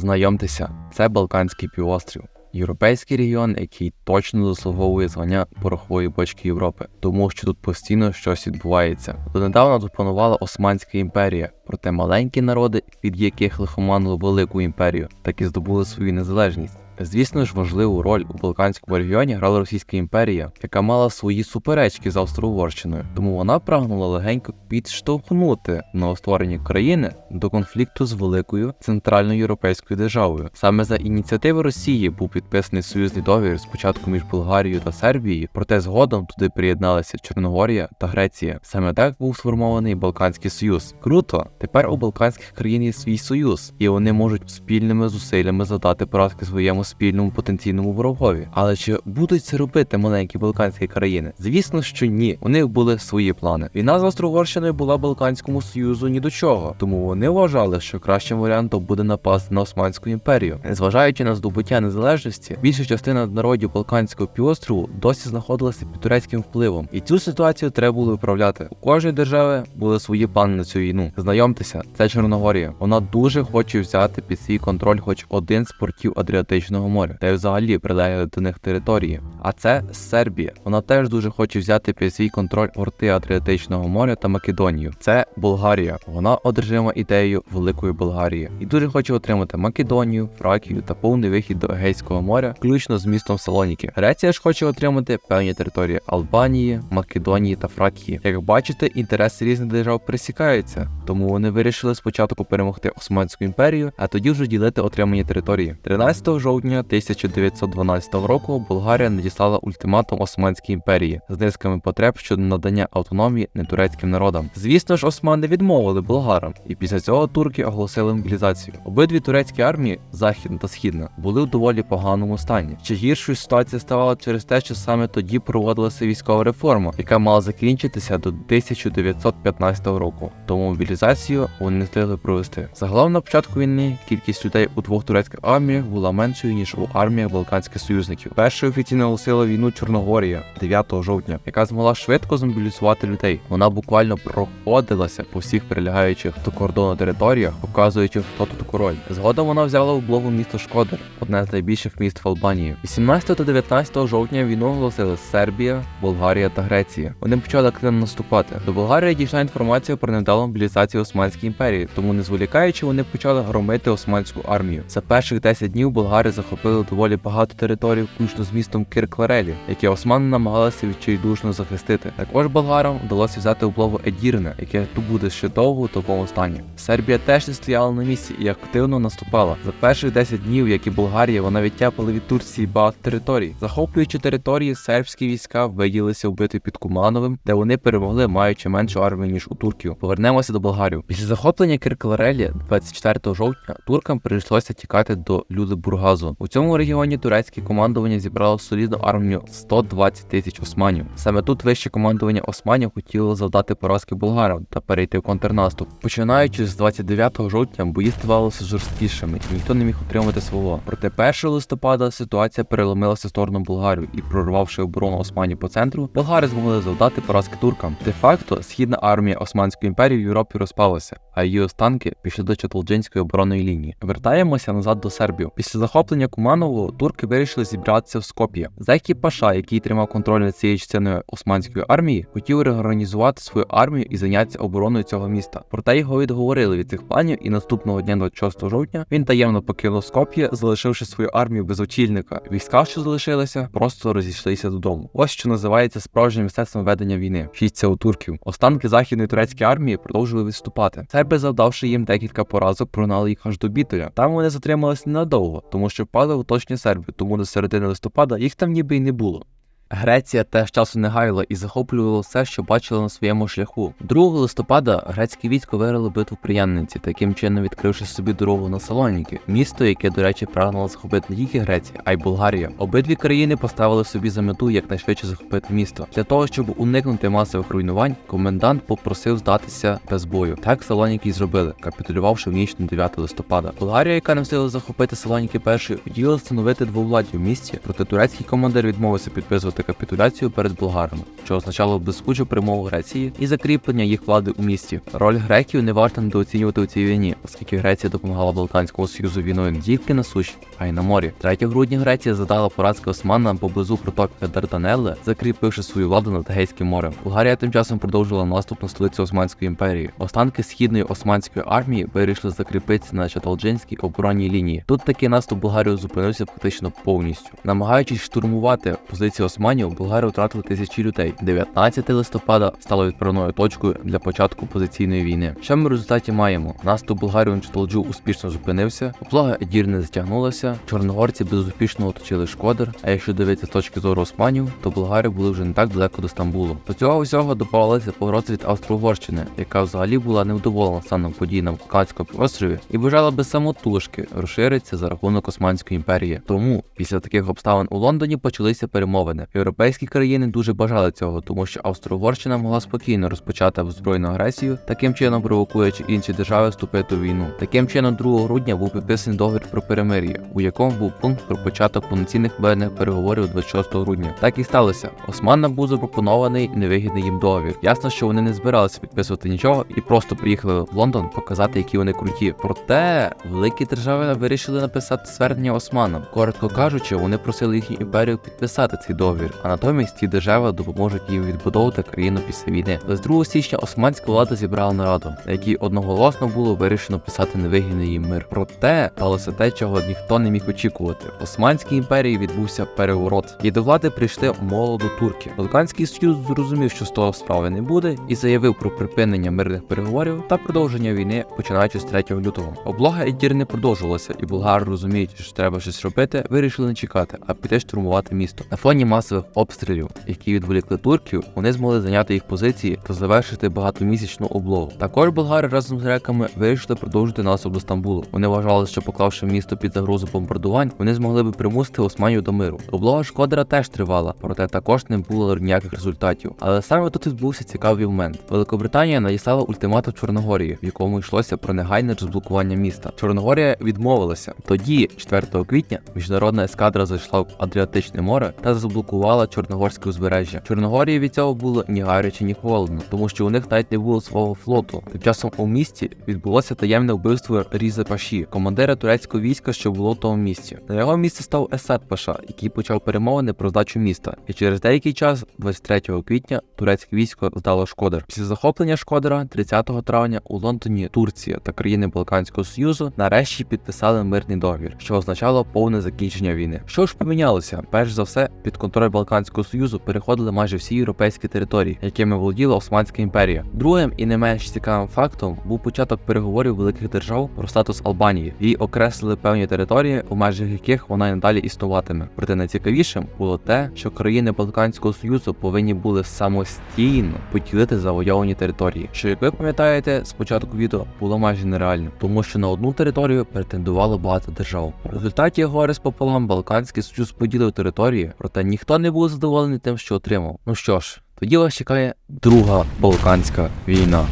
Знайомтеся, це Балканський півострів. Європейський регіон, який точно заслуговує звання порохової бочки Європи, тому що тут постійно щось відбувається. Донедавна тут панувала Османська імперія, проте маленькі народи, від яких лихоманили велику імперію, так і здобули свою незалежність. Звісно ж, важливу роль у Балканському регіоні грала Російська імперія, яка мала свої суперечки з Австро-Угорщиною, тому вона прагнула легенько підштовхнути новостворені країни до конфлікту з великою центральною європейською державою. Саме за ініціативи Росії був підписаний союзний договір спочатку між Болгарією та Сербією, проте згодом туди приєдналися Чорногорія та Греція. Саме так був сформований Балканський Союз. Круто! Тепер у Балканських країн є свій союз, і вони можуть спільними зусиллями задати поразки своєму спільному потенційному ворогові. Але чи будуть це робити маленькі балканські країни? Звісно, що ні. У них були свої плани. Війна з Австро-Угорщиною була Балканському Союзу ні до чого, тому вони вважали, що кращим варіантом буде напасти на Османську імперію. Незважаючи на здобуття незалежності, більша частина народів Балканського півострову досі знаходилася під турецьким впливом, і цю ситуацію треба було виправляти. У кожної держави були свої плани на цю війну. Знайомтеся, це Чорногорія. Вона дуже хоче взяти під свій контроль хоч один з портів Адріатичного моря, та й взагалі прилеглі до них території. А це Сербія. Вона теж дуже хоче взяти під свій контроль порти Адріатичного моря та Македонію. Це Болгарія. Вона одержима ідеєю великої Болгарії і дуже хоче отримати Македонію, Фракію та повний вихід до Егейського моря, включно з містом Салоніки. Греція ж хоче отримати певні території Албанії, Македонії та Фракії. Як бачите, інтереси різних держав пересікаються, тому вони вирішили спочатку перемогти Османську імперію, а тоді вже ділити отримані території. 13 жовтня 1912 року Болгарія надіслала ультиматум Османській імперії з низками потреб щодо надання автономії нетурецьким народам. Звісно ж, османи відмовили болгарам, і після цього турки оголосили мобілізацію. Обидві турецькі армії, західна та східна, були в доволі поганому стані. Ще гіршою ситуація ставала через те, що саме тоді проводилася військова реформа, яка мала закінчитися до 1915 року. Тому мобілізацію вони не встигли провести. Загалом на початку війни кількість людей у двох турецьких арміях була меншою ніж у арміях балканських союзників. Першою офіційно оголосила війну Чорногорія 9 жовтня, яка змогла швидко змобілізувати людей. Вона буквально проходилася по всіх прилягаючих до кордону територіях, показуючи, хто тут король. Згодом вона взяла в облогу місто Шкодер, одне з найбільших міст в Албанії. 18 та 19 жовтня війну оголосили Сербія, Болгарія та Греція. Вони почали активно наступати. До Болгарії дійшла інформація про невдалу мобілізацію Османської імперії, тому не зволікаючи, вони почали громити османську армію. За перших 10 днів болгари захопили доволі багато територій, включно з містом Киркларелі, яке османи намагалися відчайдушно захистити. Також болгарам вдалося взяти облогу Едірне, яке тут буде ще довго у такому стані. Сербія теж не стояла на місці і активно наступала. За перших 10 днів, як і Болгарія, вона відтяпала від Турції багато територій. Захоплюючи території, сербські війська виділилися в битві під Кумановим, де вони перемогли, маючи меншу армію ніж у турків. Повернемося до Болгарів. Після захоплення Киркларелі 24 жовтня туркам прийшлося тікати до У цьому регіоні турецьке командування зібрало солідну армію 120 тисяч османів. Саме тут вище командування османів хотіло завдати поразки болгарам та перейти в контрнаступ. Починаючи з 29 жовтня, бої ставалися жорсткішими, і ніхто не міг утримати свого. Проте 1 листопада ситуація переломилася в сторону болгарів і, прорвавши оборону османів по центру, болгари змогли завдати поразки туркам. Де-факто східна армія Османської імперії в Європі розпалася, а її останки пішли до Чатолджинської оборонної лінії. Вертаємося назад до Сербії. Після захоплення Куманового турки вирішили зібратися в Скоп'є. Зайкі Паша, який тримав контроль над цією частиною османської армії, хотів реорганізувати свою армію і зайнятися обороною цього міста. Проте його відговорили від цих планів, і наступного дня, 26 жовтня, він таємно покинув Скоп'є, залишивши свою армію без очільника. Війська, що залишилися, просто розійшлися додому. Ось що називається справжнім мистецтвом ведення війни. Вчіться у турків. Останки західної турецької армії продовжили відступати. Серби, завдавши їм декілька поразок, прогнали їх аж до Бітеля. Там вони затрималися ненадовго, тому що впали в точні серби, тому до середини листопада їх там ніби й не було. Греція теж часу не гаяла і захоплювала все, що бачила на своєму шляху. 2 листопада грецьке військо виграло битву в Приянниці, таким чином відкривши собі дорогу на Салоніки, місто, яке, до речі, прагнуло захопити не тільки Греція, а й Болгарія. Обидві країни поставили собі за мету якнайшвидше захопити місто. Для того, щоб уникнути масових руйнувань, комендант попросив здатися без бою. Так Салоніки й зробили, капітулювавши в ніч на 9 листопада. Болгарія, яка не встигла захопити Салоніки першою, хотіла встановити двовладдя в місті, проте турецький командир відмовився підписувати оголосити капітуляцію перед болгарами, що означало блискучу перемогу Греції і закріплення їх влади у місті. Роль греків не варто недооцінювати у цій війні, оскільки Греція допомагала Балтанському Союзу війною не тільки на суші, а й на морі. 3 грудня Греція задала поразки османам поблизу протоки Дарданелли, закріпивши свою владу над Егейським морем. Болгарія тим часом продовжила наступ на столицю Османської імперії. Останки східної османської армії вирішили закріпитися на Чаталджинській оборонній лінії. Тут такий наступ Болгарії зупинився фактично повністю. Намагаючись штурмувати позиції османів, болгари втратили тисячі людей. 19 листопада стало відправною точкою для початку позиційної війни. Що ми в результаті маємо? Наступ Болгарії на Чаталджу успішно зупинився, облога Едір не затягнулася. Чорногорці безуспішно оточили Шкодер. А якщо дивитися з точки зору османів, то болгари були вже не так далеко до Стамбулу. До цього всього додавалися погрози від Австро-Угорщини, яка взагалі була невдоволена станом подій на Балканському острові і бажала би самотужки розширитися за рахунок Османської імперії. Тому після таких обставин у Лондоні почалися перемовини. Європейські країни дуже бажали цього, тому що Австро-Угорщина могла спокійно розпочати збройну агресію, таким чином провокуючи інші держави вступити у війну. Таким чином, 2 грудня був підписаний договір про перемир'я, у якому був пункт про початок повноцінних мирних переговорів 26 грудня. Так і сталося. Османам був запропонований невигідний їм договір. Ясно, що вони не збиралися підписувати нічого і просто приїхали в Лондон показати, які вони круті. Проте великі держави вирішили написати звернення османам. Коротко кажучи, вони просили їхню імперію підписати цей договір, а натомість ці держави допоможуть їм відбудовувати країну після війни. 22 січня османська влада зібрала нараду, на якій одноголосно було вирішено писати невигідний їм мир. Проте сталося те, чого ніхто не міг очікувати. В Османській імперії відбувся переворот, і до влади прийшли молодо турки. Балканський союз зрозумів, що з того справи не буде, і заявив про припинення мирних переговорів та продовження війни, починаючи з 3 лютого. Облога Едір не продовжувалася, і болгари, розуміючи, що треба щось робити, вирішили не чекати, а піти штурмувати місто. На фоні масових обстрілів, які відволікли турків, вони змогли зайняти їх позиції та завершити багатомісячну облогу. Також болгари разом з греками вирішили продовжити наступ до Стамбулу. Вони вважали, що поклавши місто під загрозу бомбардувань, вони змогли би примусити османів до миру. Облога Шкодера теж тривала, проте також не було ніяких результатів. Але саме тут відбувся цікавий момент. Великобританія надіслала ультиматум Чорногорії, в якому йшлося про негайне розблокування міста. Чорногорія відмовилася. Тоді, 4 квітня, міжнародна ескадра зайшла в Адріатичне море та заблокувала Чорногорське узбережжя. Чорногорії від цього було ні гаряче, ні холодно, тому що у них навіть не було свого флоту. Тим часом у місті відбулося таємне вбивство Різа Паші, командира турецького війська, що було в тому місці. На його місце став Есет Паша, який почав перемовини про здачу міста. І через деякий час, 23 квітня, турецьке військо здало Шкодер. Після захоплення Шкодера, 30 травня, у Лондоні Турція та країни Балканського Союзу нарешті підписали мирний договір, що означало повне закінчення війни. Що ж помінялося? Перш за все, під контроль Балканського Союзу переходили майже всі європейські території, якими володіла Османська імперія. Другим і не менш цікавим фактом був початок переговорів великих держав про статус Албанії. Їй окреслили певні території, у межах яких вона й надалі існуватиме. Проте найцікавішим було те, що країни Балканського Союзу повинні були самостійно поділити завойовані території. Що, як ви пам'ятаєте, з початку відео було майже нереально, тому що на одну територію претендувало багато держав. В результаті горе з пополам Балканський Союз поділив території, проте ніхто не був задоволений тим, що отримав. Ну що ж, тоді вас чекає друга Балканська війна.